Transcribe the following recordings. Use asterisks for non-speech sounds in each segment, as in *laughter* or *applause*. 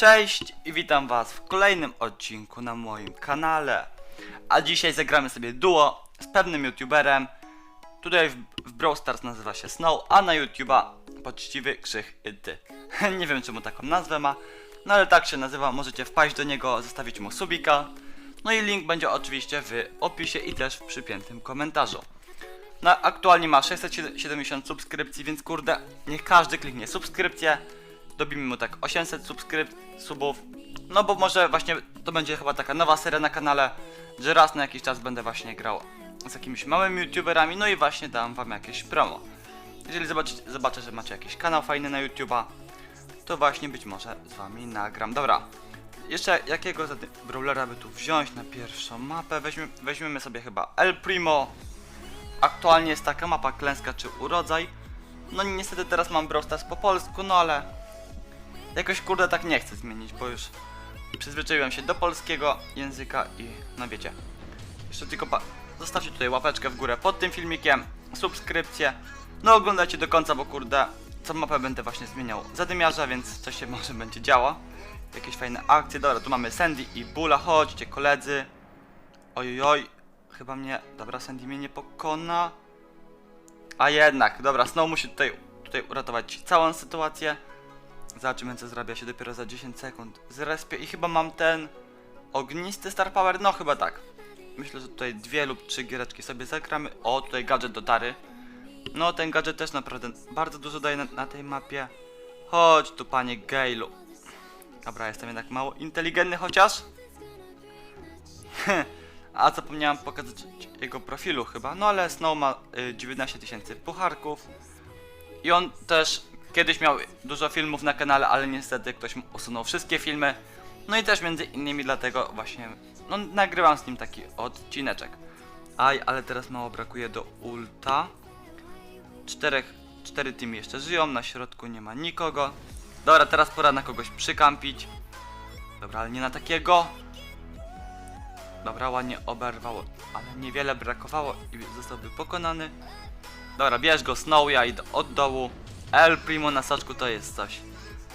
Cześć i witam was w kolejnym odcinku na moim kanale. A dzisiaj zagramy sobie duo z pewnym youtuberem. Tutaj w, w Brawl Stars nazywa się Snow, a na YouTube'a poczciwy Krzych Ty. *laughs* Nie wiem czemu taką nazwę ma, no ale tak się nazywa, możecie wpaść do niego, zostawić mu subika. No i link będzie oczywiście w opisie i też w przypiętym komentarzu. No, aktualnie ma 670 subskrypcji, więc kurde, niech każdy kliknie subskrypcję. Dobimy mu tak 800 subskryp subów. No bo może właśnie to będzie chyba taka nowa seria na kanale, że raz na jakiś czas będę właśnie grał z jakimiś małymi youtuberami, no i właśnie dam wam jakieś promo. Jeżeli zobaczycie, zobaczę, że macie jakiś kanał fajny na YouTube'a, to właśnie być może z wami nagram. Dobra, jeszcze jakiego brawlera by tu wziąć na pierwszą mapę? Weźmie, weźmiemy sobie chyba El Primo. Aktualnie jest taka mapa klęska czy urodzaj. No niestety teraz mam Brawl Stars po polsku, no ale jakoś kurde tak nie chcę zmienić, bo już przyzwyczaiłem się do polskiego języka i no wiecie. Jeszcze tylko zostawcie tutaj łapeczkę w górę pod tym filmikiem, subskrypcję. No oglądajcie do końca, bo kurde co mapę będę właśnie zmieniał zadymiarza, więc coś się *laughs* może będzie działo. Jakieś fajne akcje. Dobra, tu mamy Sandy i Bula, chodźcie koledzy. Ojoj, chyba mnie, dobra Sandy mnie nie pokona. A jednak, dobra, Snow musi tutaj, tutaj uratować całą sytuację. Zobaczymy co zrobię, się dopiero za 10 sekund zrespię i chyba mam ten ognisty Star Power, no chyba tak. Myślę, że tutaj dwie lub trzy giereczki sobie zagramy. O, tutaj gadżet do Tary. No, ten gadżet też naprawdę bardzo dużo daje na, na tej mapie. Chodź tu, panie Gale'u. Dobra, jestem jednak mało inteligentny chociaż. *laughs* A zapomniałem pokazać jego profilu chyba. No ale Snow ma y, 19 tysięcy pucharków. I on też kiedyś miał dużo filmów na kanale, ale niestety ktoś usunął wszystkie filmy. No i też między innymi dlatego właśnie no, nagrywam z nim taki odcineczek. Aj, ale teraz mało brakuje do ulta. Czterech, cztery teamy jeszcze żyją, na środku nie ma nikogo. Dobra, teraz pora na kogoś przykampić. Dobra, ale nie na takiego. Dobra, ładnie oberwało, ale niewiele brakowało i zostałby pokonany. Dobra, bierz go Snow, ja idę od dołu. El Primo na saczku to jest coś.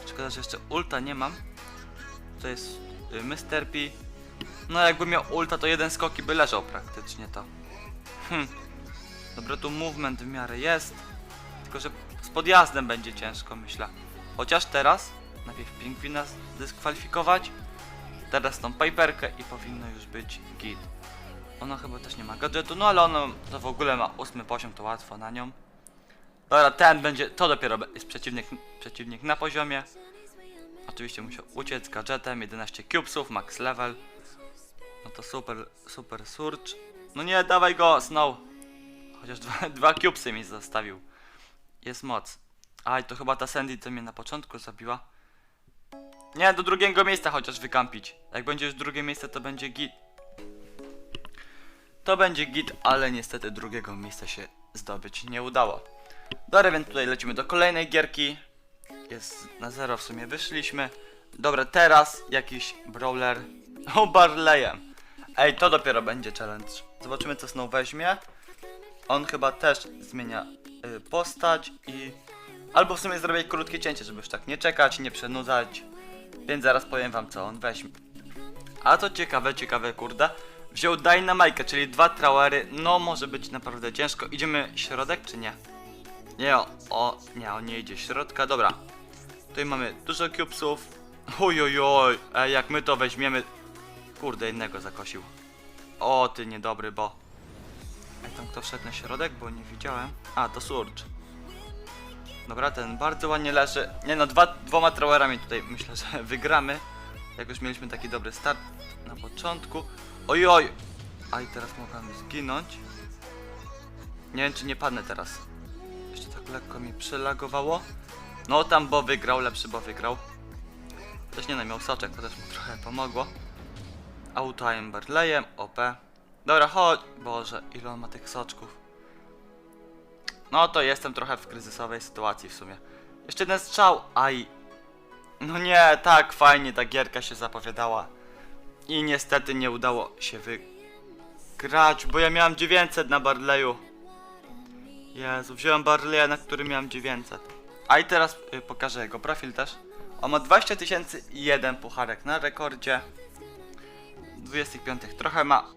Szkoda, że jeszcze ulta nie mam. To jest y, Mr. P. No jakby miał ulta, to jeden skok i by leżał praktycznie to. Hm. Dobra, tu movement w miarę jest. Tylko, że z podjazdem będzie ciężko, myślę. Chociaż teraz, najpierw pingwina zdyskwalifikować. Teraz tą piperkę i powinno już być git. Ona chyba też nie ma gadżetu, no ale ona to w ogóle ma ósmy poziom, to łatwo na nią. Dobra, ten będzie, to dopiero jest przeciwnik, przeciwnik na poziomie. Oczywiście musiał uciec gadżetem, 11 cubesów, max level. No to super, super surge. No nie, dawaj go, Snow. Chociaż dwa, *laughs* dwa cubesy mi zostawił. Jest moc. Aj, to chyba ta Sandy, co mnie na początku zabiła. Nie, do drugiego miejsca chociaż wykampić. Jak będzie już drugie miejsce, to będzie git. To będzie git, ale niestety drugiego miejsca się zdobyć nie udało. Dobra, więc tutaj lecimy do kolejnej gierki. Jest na zero w sumie wyszliśmy. Dobra, teraz jakiś brawler. *laughs* O, Barleyem. Ej, to dopiero będzie challenge. Zobaczymy co Snow weźmie. On chyba też zmienia y, postać i... Albo w sumie zrobię krótkie cięcie, żeby już tak nie czekać, nie przenudzać. Więc zaraz powiem wam co on weźmie. A to ciekawe, ciekawe kurde. Wziął Dynamite, czyli dwa trauery. No może być naprawdę ciężko. Idziemy środek czy nie? Nie, o, o nie, on nie idzie środka. Dobra. Tutaj mamy dużo cubesów. Ojojoj, ej, jak my to weźmiemy. Kurde, innego zakosił. O, ty niedobry, bo. Ej, tam kto wszedł na środek, bo nie widziałem. A, to Surge. Dobra, ten bardzo ładnie leży. Nie no, dwa, dwoma trowerami tutaj myślę, że *laughs* wygramy. Jak już mieliśmy taki dobry start na początku. Ojoj! A i teraz mogłem zginąć. Nie wiem, czy nie padnę teraz. Tak lekko mi przelagowało. No tam Bo wygrał, lepszy Bo wygrał. Też nie miał soczek, to też mu trochę pomogło. Auto Barleyem, OP. Dobra, chodź. Boże, ile on ma tych soczków. No to jestem trochę w kryzysowej sytuacji w sumie. Jeszcze jeden strzał, aj. No nie, tak fajnie ta gierka się zapowiadała. I niestety nie udało się wygrać, bo ja miałem 900 na Barleyu. Jezu, wziąłem Barleya, na którym miałem 900. A i teraz y, pokażę jego profil też. On ma 20 tysięcy i jeden pucharek na rekordzie. 25 trochę ma.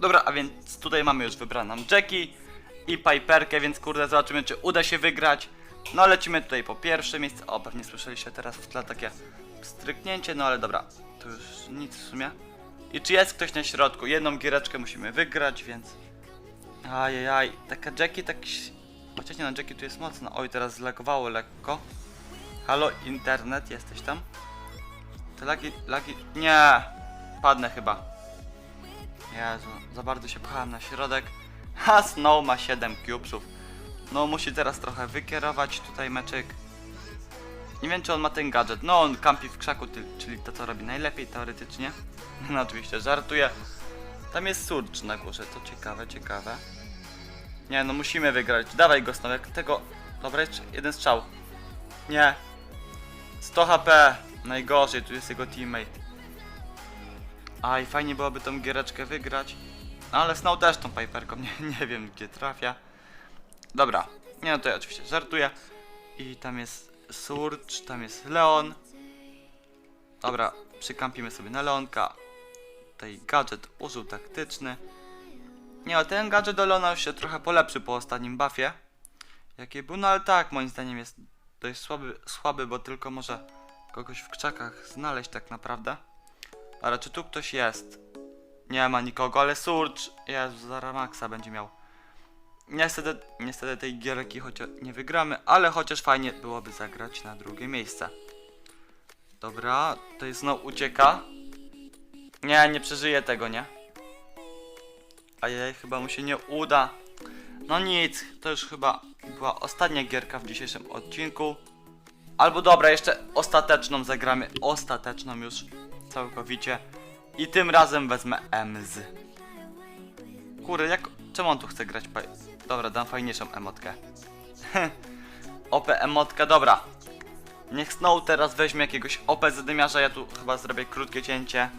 Dobra, a więc tutaj mamy już wybraną Jackie i Piperkę, więc kurde zobaczymy czy uda się wygrać. No lecimy tutaj po pierwsze miejsce. O, pewnie słyszeliście teraz w tle takie stryknięcie, no ale dobra, to już nic w sumie. I czy jest ktoś na środku? Jedną giereczkę musimy wygrać, więc... Ajajaj, taka Jackie tak... Chociaż nie no, Jackie tu jest mocna. Oj, teraz zlagowało lekko. Halo, internet, jesteś tam? Te lagi, lagi... Nie! Padnę chyba. Jezu, za bardzo się pchałem na środek. Ha, Snow ma 7 cubesów. No, musi teraz trochę wykierować tutaj meczyk. Nie wiem, czy on ma ten gadżet. No, on kampi w krzaku, czyli to, co robi najlepiej teoretycznie. *laughs* No, oczywiście, żartuję. Tam jest surcz na górze, to ciekawe, ciekawe. Nie, no musimy wygrać. Dawaj go, Snowek. Tego... Dobra, jeden strzał. Nie. 100 HP. Najgorzej, tu jest jego teammate. Aj, fajnie byłoby tą giereczkę wygrać. No, ale Snow też tą Piperką, *laughs* nie, nie wiem gdzie trafia. Dobra, nie no to ja oczywiście żartuję. I tam jest Surge, tam jest Leon. Dobra, przykampimy sobie na Leonka. Tutaj gadżet użył taktyczny. Nie, ten gadżet do już się trochę polepszy po ostatnim buffie. Jaki był, no ale tak, moim zdaniem jest dość słaby, słaby, bo tylko może kogoś w krzakach znaleźć tak naprawdę. Ale czy tu ktoś jest? Nie ma nikogo, ale Surge, Jezu, zaraz Maxa będzie miał. Niestety, niestety tej gierki chociaż nie wygramy, ale chociaż fajnie byłoby zagrać na drugie miejsce. Dobra, to jest znowu ucieka. Nie, nie przeżyję tego, nie? A jej chyba mu się nie uda. No nic, to już chyba była ostatnia gierka w dzisiejszym odcinku. Albo dobra, jeszcze ostateczną zagramy. Ostateczną już całkowicie. I tym razem wezmę Emz. Kurde, jak... Czemu on tu chce grać? Dobra, dam fajniejszą emotkę. *laughs* OP emotka, dobra. Niech Snow teraz weźmie jakiegoś OP zadymiarza, ja tu chyba zrobię krótkie cięcie.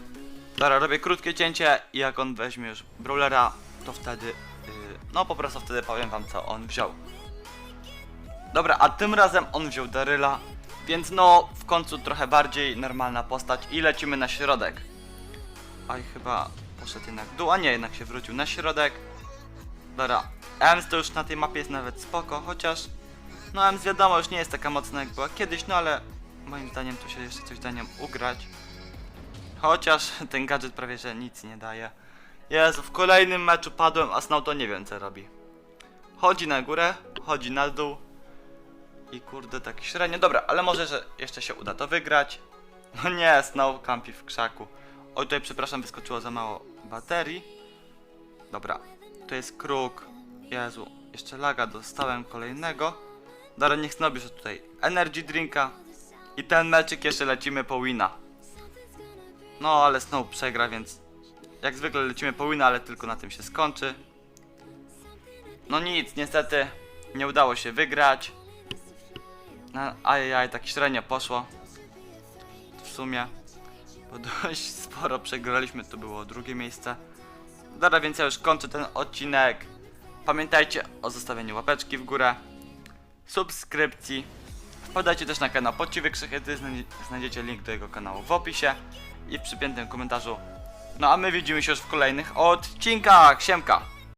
Dobra, robię krótkie cięcie i jak on weźmie już brawlera, to wtedy... Yy, no po prostu wtedy powiem wam co on wziął. Dobra, a tym razem on wziął Daryla, więc no w końcu trochę bardziej normalna postać i lecimy na środek. Aj, chyba poszedł jednak w dół, a nie, jednak się wrócił na środek. Dobra, Ems to już na tej mapie jest nawet spoko, chociaż... No Ems wiadomo, już nie jest taka mocna jak była kiedyś, no ale moim zdaniem tu się jeszcze coś da nią ugrać. Chociaż ten gadżet prawie że nic nie daje. Jezu, w kolejnym meczu padłem, a Snow to nie wiem co robi. Chodzi na górę, chodzi na dół. I kurde, tak średnio. Dobra, ale może, że jeszcze się uda to wygrać. No nie, Snow kampi w krzaku. Oj, tutaj przepraszam, wyskoczyło za mało baterii. Dobra, to jest kruk. Jezu, jeszcze laga dostałem kolejnego. Dobra, niech Snow bierze tutaj energy drinka. I ten meczyk jeszcze lecimy po wina. No, ale Snow przegra, więc jak zwykle lecimy po wina, ale tylko na tym się skończy. No nic, niestety nie udało się wygrać. No, ajajaj, tak średnio poszło. W sumie. Bo *laughs* dość sporo przegraliśmy, to było drugie miejsce. Dobra, więc ja już kończę ten odcinek. Pamiętajcie o zostawieniu łapeczki w górę, subskrypcji. Wpadajcie też na kanał Podziwy Krzychety, znajdzie- znajdziecie link do jego kanału w opisie i w przypiętym komentarzu. No a my widzimy się już w kolejnych odcinkach. Siemka!